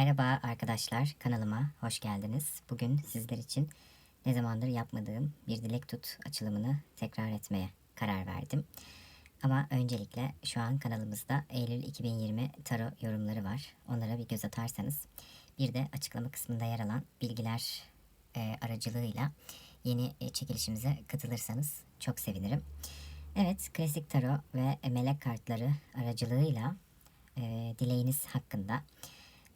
Merhaba arkadaşlar, kanalıma hoş geldiniz. Bugün sizler için ne zamandır yapmadığım bir dilek tut açılımını tekrar etmeye karar verdim. Ama öncelikle şu an kanalımızda Eylül 2020 tarot yorumları var. Onlara bir göz atarsanız bir de açıklama kısmında yer alan bilgiler e, aracılığıyla yeni e, çekilişimize katılırsanız çok sevinirim. Evet, klasik tarot ve melek kartları aracılığıyla e, dileğiniz hakkında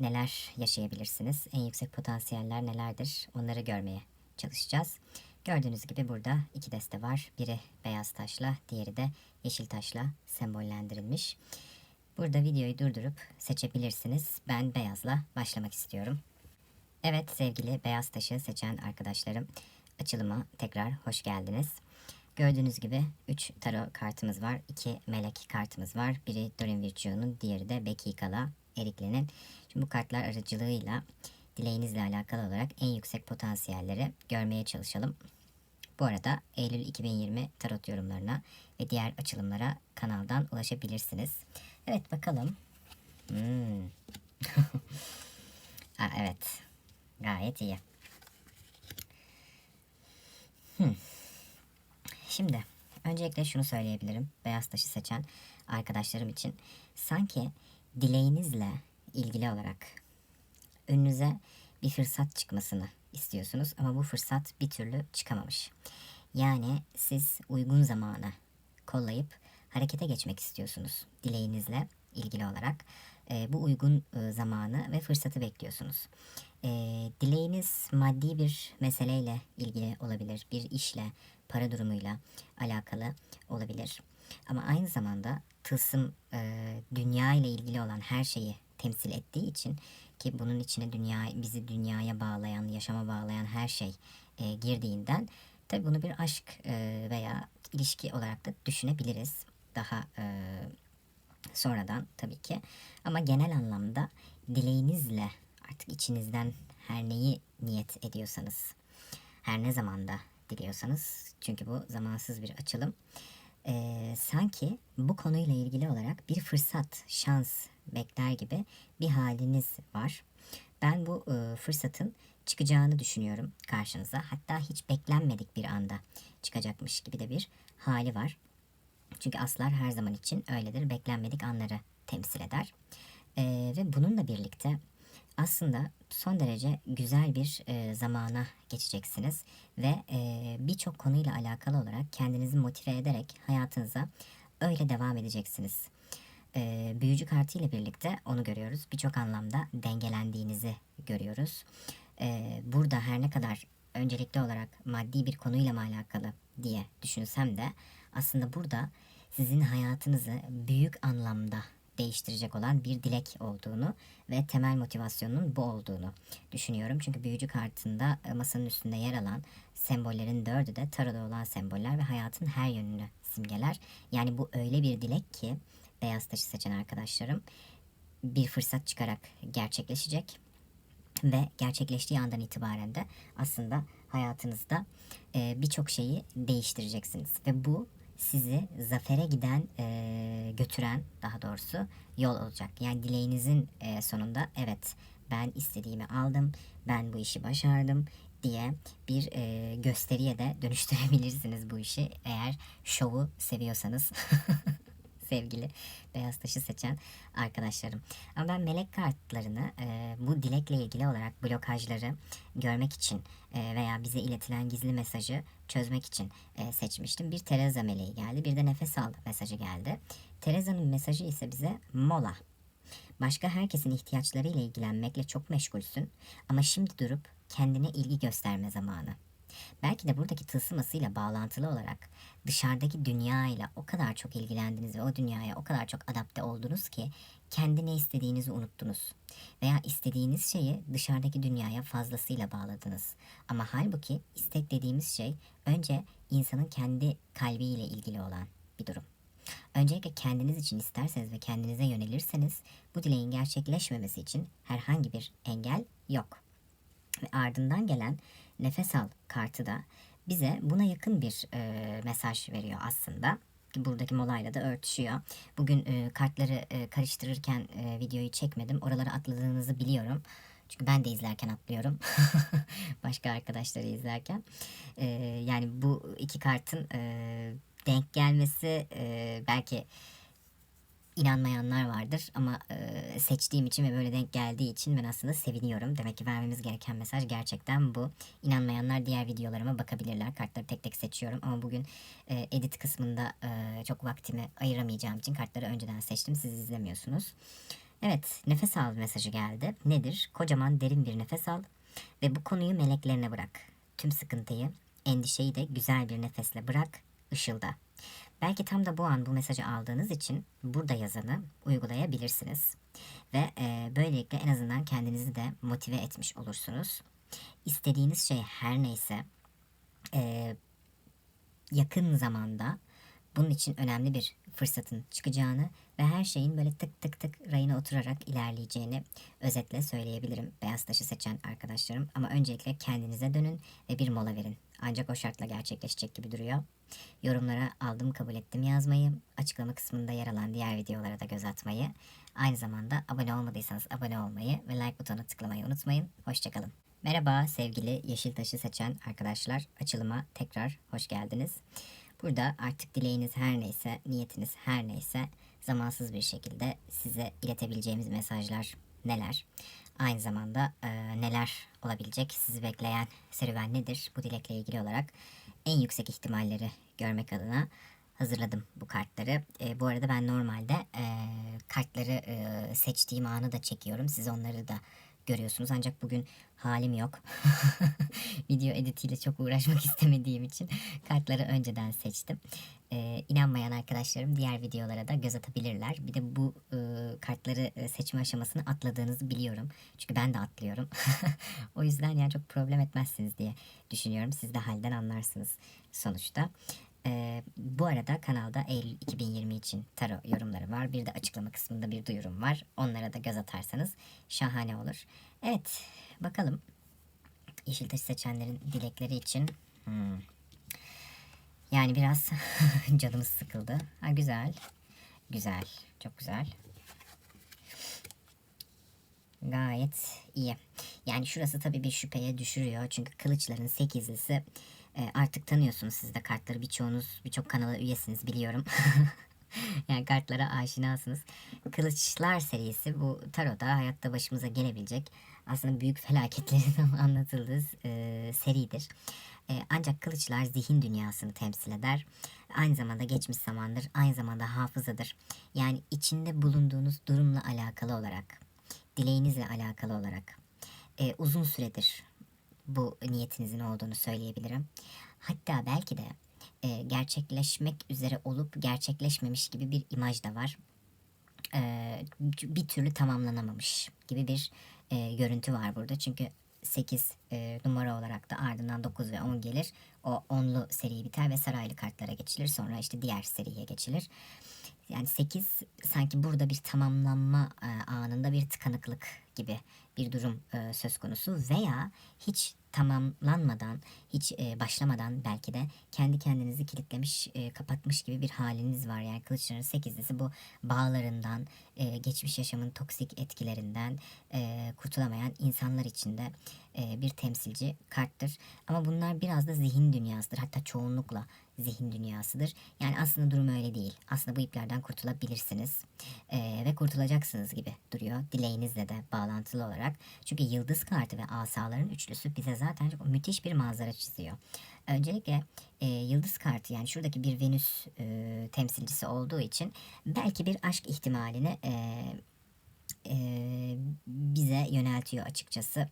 neler yaşayabilirsiniz? En yüksek potansiyeller nelerdir? Onları görmeye çalışacağız. Gördüğünüz gibi burada iki deste var. Biri beyaz taşla, diğeri de yeşil taşla sembollendirilmiş. Burada videoyu durdurup seçebilirsiniz. Ben beyazla başlamak istiyorum. Evet sevgili beyaz taşı seçen arkadaşlarım, açılıma tekrar hoş geldiniz. Gördüğünüz gibi 3 tarot kartımız var. 2 melek kartımız var. Biri Dorin Virtuo'nun, diğeri de Becky Kala Erikli'nin. Şimdi bu kartlar aracılığıyla dileğinizle alakalı olarak en yüksek potansiyelleri görmeye çalışalım. Bu arada Eylül 2020 tarot yorumlarına ve diğer açılımlara kanaldan ulaşabilirsiniz. Evet bakalım. Hmm. Aa, evet. Gayet iyi. Hmm. Şimdi öncelikle şunu söyleyebilirim. Beyaz taşı seçen arkadaşlarım için sanki dileğinizle ilgili olarak önünüze bir fırsat çıkmasını istiyorsunuz ama bu fırsat bir türlü çıkamamış. Yani siz uygun zamanı kollayıp harekete geçmek istiyorsunuz dileğinizle ilgili olarak. E, bu uygun e, zamanı ve fırsatı bekliyorsunuz. E, dileğiniz maddi bir meseleyle ilgili olabilir, bir işle, para durumuyla alakalı olabilir. Ama aynı zamanda tılsım e, dünya ile ilgili olan her şeyi temsil ettiği için ki bunun içine dünya bizi dünyaya bağlayan, yaşama bağlayan her şey e, girdiğinden tabi bunu bir aşk e, veya ilişki olarak da düşünebiliriz. Daha e, sonradan tabii ki. Ama genel anlamda dileğinizle artık içinizden her neyi niyet ediyorsanız, her ne zamanda diliyorsanız çünkü bu zamansız bir açılım. Ee, sanki bu konuyla ilgili olarak bir fırsat, şans bekler gibi bir haliniz var. Ben bu e, fırsatın çıkacağını düşünüyorum karşınıza. Hatta hiç beklenmedik bir anda çıkacakmış gibi de bir hali var. Çünkü aslar her zaman için öyledir. Beklenmedik anları temsil eder. Ee, ve bununla birlikte aslında son derece güzel bir e, zamana geçeceksiniz ve e, birçok konuyla alakalı olarak kendinizi motive ederek hayatınıza öyle devam edeceksiniz. E, büyücü kartı ile birlikte onu görüyoruz. Birçok anlamda dengelendiğinizi görüyoruz. E, burada her ne kadar öncelikli olarak maddi bir konuyla mı alakalı diye düşünsem de aslında burada sizin hayatınızı büyük anlamda değiştirecek olan bir dilek olduğunu ve temel motivasyonun bu olduğunu düşünüyorum. Çünkü büyücü kartında e, masanın üstünde yer alan sembollerin dördü de taroda olan semboller ve hayatın her yönünü simgeler. Yani bu öyle bir dilek ki beyaz taşı seçen arkadaşlarım bir fırsat çıkarak gerçekleşecek ve gerçekleştiği andan itibaren de aslında hayatınızda e, birçok şeyi değiştireceksiniz ve bu sizi zafere giden e, götüren daha doğrusu yol olacak. Yani dileğinizin e, sonunda evet ben istediğimi aldım, ben bu işi başardım diye bir e, gösteriye de dönüştürebilirsiniz bu işi eğer şovu seviyorsanız. sevgili beyaz taşı seçen arkadaşlarım. Ama ben melek kartlarını e, bu dilekle ilgili olarak blokajları görmek için e, veya bize iletilen gizli mesajı çözmek için e, seçmiştim. Bir Teresa meleği geldi, bir de nefes al mesajı geldi. Teresa'nın mesajı ise bize mola. Başka herkesin ihtiyaçlarıyla ilgilenmekle çok meşgulsün ama şimdi durup kendine ilgi gösterme zamanı. Belki de buradaki tılsımasıyla bağlantılı olarak dışarıdaki dünyayla o kadar çok ilgilendiniz ve o dünyaya o kadar çok adapte oldunuz ki kendi ne istediğinizi unuttunuz. Veya istediğiniz şeyi dışarıdaki dünyaya fazlasıyla bağladınız. Ama halbuki istek dediğimiz şey önce insanın kendi kalbiyle ilgili olan bir durum. Öncelikle kendiniz için isterseniz ve kendinize yönelirseniz bu dileğin gerçekleşmemesi için herhangi bir engel yok. Ve ardından gelen nefes al kartı da bize buna yakın bir e, mesaj veriyor aslında. Ki buradaki molayla da örtüşüyor. Bugün e, kartları e, karıştırırken e, videoyu çekmedim. Oraları atladığınızı biliyorum. Çünkü ben de izlerken atlıyorum. Başka arkadaşları izlerken. E, yani bu iki kartın e, denk gelmesi e, belki inanmayanlar vardır ama e, seçtiğim için ve böyle denk geldiği için ben aslında seviniyorum. Demek ki vermemiz gereken mesaj gerçekten bu. İnanmayanlar diğer videolarıma bakabilirler. Kartları tek tek seçiyorum ama bugün e, edit kısmında e, çok vaktimi ayıramayacağım için kartları önceden seçtim. Siz izlemiyorsunuz. Evet, nefes al mesajı geldi. Nedir? Kocaman derin bir nefes al ve bu konuyu meleklerine bırak. Tüm sıkıntıyı, endişeyi de güzel bir nefesle bırak, ışılda. Belki tam da bu an bu mesajı aldığınız için burada yazanı uygulayabilirsiniz. Ve e, böylelikle en azından kendinizi de motive etmiş olursunuz. İstediğiniz şey her neyse e, yakın zamanda bunun için önemli bir fırsatın çıkacağını ve her şeyin böyle tık tık tık rayına oturarak ilerleyeceğini özetle söyleyebilirim beyaz taşı seçen arkadaşlarım. Ama öncelikle kendinize dönün ve bir mola verin. Ancak o şartla gerçekleşecek gibi duruyor. Yorumlara aldım kabul ettim yazmayı, açıklama kısmında yer alan diğer videolara da göz atmayı, aynı zamanda abone olmadıysanız abone olmayı ve like butonuna tıklamayı unutmayın. Hoşçakalın. Merhaba sevgili yeşil taşı seçen arkadaşlar. Açılıma tekrar hoş geldiniz. Burada artık dileğiniz her neyse, niyetiniz her neyse zamansız bir şekilde size iletebileceğimiz mesajlar neler? Aynı zamanda e, neler olabilecek sizi bekleyen serüven nedir? Bu dilekle ilgili olarak en yüksek ihtimalleri görmek adına hazırladım bu kartları. E, bu arada ben normalde e, kartları e, seçtiğim anı da çekiyorum. Siz onları da görüyorsunuz. Ancak bugün halim yok. Video editiyle çok uğraşmak istemediğim için kartları önceden seçtim. Ee, inanmayan arkadaşlarım diğer videolara da göz atabilirler. Bir de bu e, kartları e, seçme aşamasını atladığınızı biliyorum. Çünkü ben de atlıyorum. o yüzden yani çok problem etmezsiniz diye düşünüyorum. Siz de halden anlarsınız sonuçta. Ee, bu arada kanalda Eylül 2020 için tarot yorumları var. Bir de açıklama kısmında bir duyurum var. Onlara da göz atarsanız şahane olur. Evet bakalım yeşil taşı seçenlerin dilekleri için. Hmm. Yani biraz canımız sıkıldı. Ha güzel. Güzel. Çok güzel. Gayet iyi. Yani şurası tabii bir şüpheye düşürüyor. Çünkü kılıçların sekizlisi e, artık tanıyorsunuz siz de kartları birçoğunuz birçok kanala üyesiniz biliyorum. yani kartlara aşinasınız. Kılıçlar serisi bu taroda hayatta başımıza gelebilecek aslında büyük felaketlerin anlatıldığı e, seridir. E, ancak kılıçlar zihin dünyasını temsil eder. Aynı zamanda geçmiş zamandır, aynı zamanda hafızadır. Yani içinde bulunduğunuz durumla alakalı olarak, dileğinizle alakalı olarak e, uzun süredir bu niyetinizin olduğunu söyleyebilirim. Hatta belki de e, gerçekleşmek üzere olup gerçekleşmemiş gibi bir imaj da var. E, bir türlü tamamlanamamış gibi bir e, görüntü var burada. Çünkü 8 e, numara olarak da ardından 9 ve 10 gelir. O onlu seri biter ve saraylı kartlara geçilir. Sonra işte diğer seriye geçilir. Yani 8 sanki burada bir tamamlanma e, anında bir tıkanıklık gibi bir durum e, söz konusu veya hiç tamamlanmadan, hiç e, başlamadan belki de kendi kendinizi kilitlemiş, e, kapatmış gibi bir haliniz var. Yani kılıçların sekizlisi bu bağlarından, e, geçmiş yaşamın toksik etkilerinden e, kurtulamayan insanlar için de e, bir temsilci karttır. Ama bunlar biraz da zihin dünyasıdır. Hatta çoğunlukla zihin dünyasıdır. Yani aslında durum öyle değil. Aslında bu iplerden kurtulabilirsiniz. E, ve kurtulacaksınız gibi duruyor. Dileğinizle de bağlantılı olarak. Çünkü yıldız kartı ve asaların üçlüsü bize zaten çok müthiş bir manzara çiziyor. Öncelikle e, yıldız kartı yani şuradaki bir Venüs e, temsilcisi olduğu için belki bir aşk ihtimalini e, e, bize yöneltiyor açıkçası.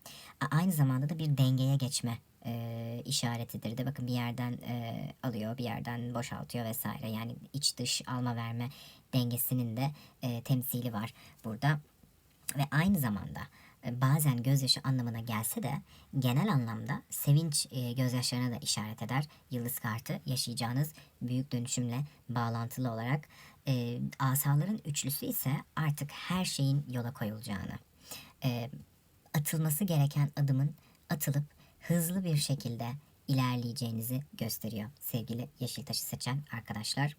Aynı zamanda da bir dengeye geçme e, işaretidir de bakın bir yerden e, alıyor bir yerden boşaltıyor vesaire yani iç dış alma verme dengesinin de e, temsili var burada ve aynı zamanda e, bazen gözyaşı anlamına gelse de genel anlamda sevinç e, gözyaşlarına da işaret eder. Yıldız kartı yaşayacağınız büyük dönüşümle bağlantılı olarak e, asaların üçlüsü ise artık her şeyin yola koyulacağını, e, atılması gereken adımın atılıp hızlı bir şekilde ilerleyeceğinizi gösteriyor sevgili yeşil taşı seçen arkadaşlar.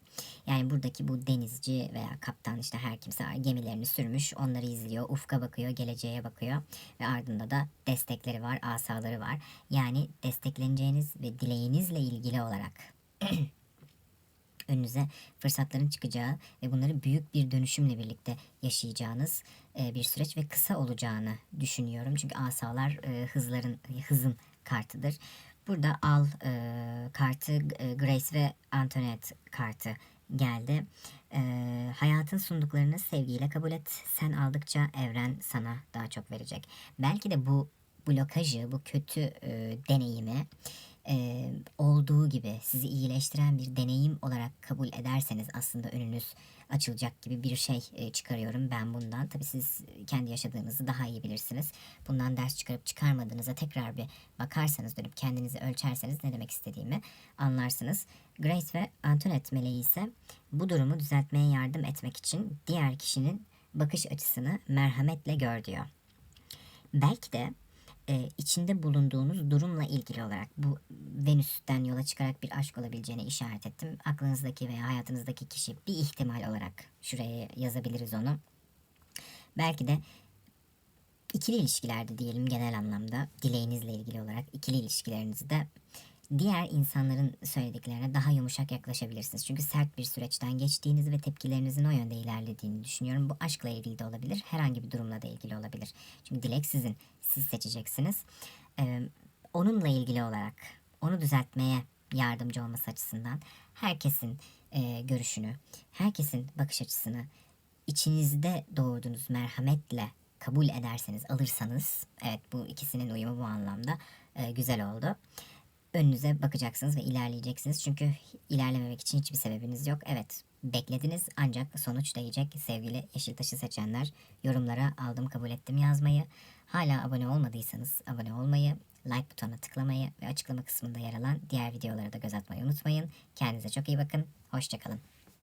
Yani buradaki bu denizci veya kaptan işte her kimse gemilerini sürmüş onları izliyor ufka bakıyor geleceğe bakıyor ve ardında da destekleri var asaları var. Yani destekleneceğiniz ve dileğinizle ilgili olarak önünüze fırsatların çıkacağı ve bunları büyük bir dönüşümle birlikte yaşayacağınız e, bir süreç ve kısa olacağını düşünüyorum. Çünkü asalar e, hızların hızın kartıdır. Burada al e, kartı Grace ve Antoinette kartı geldi. Hayatın sunduklarını sevgiyle kabul et. Sen aldıkça evren sana daha çok verecek. Belki de bu blokajı, bu kötü e, deneyimi e, olduğu gibi sizi iyileştiren bir deneyim olarak kabul ederseniz aslında önünüz açılacak gibi bir şey e, çıkarıyorum ben bundan. Tabii siz kendi yaşadığınızı daha iyi bilirsiniz. Bundan ders çıkarıp çıkarmadığınıza tekrar bir bakarsanız dönüp kendinizi ölçerseniz ne demek istediğimi anlarsınız. Grace ve Antoinette meleği ise bu durumu düzeltmeye yardım etmek için diğer kişinin bakış açısını merhametle gör diyor. Belki de e, içinde bulunduğunuz durumla ilgili olarak bu Venüs'ten yola çıkarak bir aşk olabileceğine işaret ettim. Aklınızdaki veya hayatınızdaki kişi bir ihtimal olarak şuraya yazabiliriz onu. Belki de ikili ilişkilerde diyelim genel anlamda dileğinizle ilgili olarak ikili ilişkilerinizde diğer insanların söylediklerine daha yumuşak yaklaşabilirsiniz. Çünkü sert bir süreçten geçtiğiniz ve tepkilerinizin o yönde ilerlediğini düşünüyorum. Bu aşkla ilgili de olabilir, herhangi bir durumla da ilgili olabilir. Çünkü dilek sizin, siz seçeceksiniz. Ee, onunla ilgili olarak onu düzeltmeye yardımcı olması açısından herkesin e, görüşünü, herkesin bakış açısını içinizde doğurduğunuz merhametle kabul ederseniz, alırsanız, evet bu ikisinin uyumu bu anlamda e, güzel oldu önünüze bakacaksınız ve ilerleyeceksiniz. Çünkü ilerlememek için hiçbir sebebiniz yok. Evet beklediniz ancak sonuç değecek sevgili yeşil taşı seçenler. Yorumlara aldım kabul ettim yazmayı. Hala abone olmadıysanız abone olmayı, like butonuna tıklamayı ve açıklama kısmında yer alan diğer videolara da göz atmayı unutmayın. Kendinize çok iyi bakın. Hoşçakalın.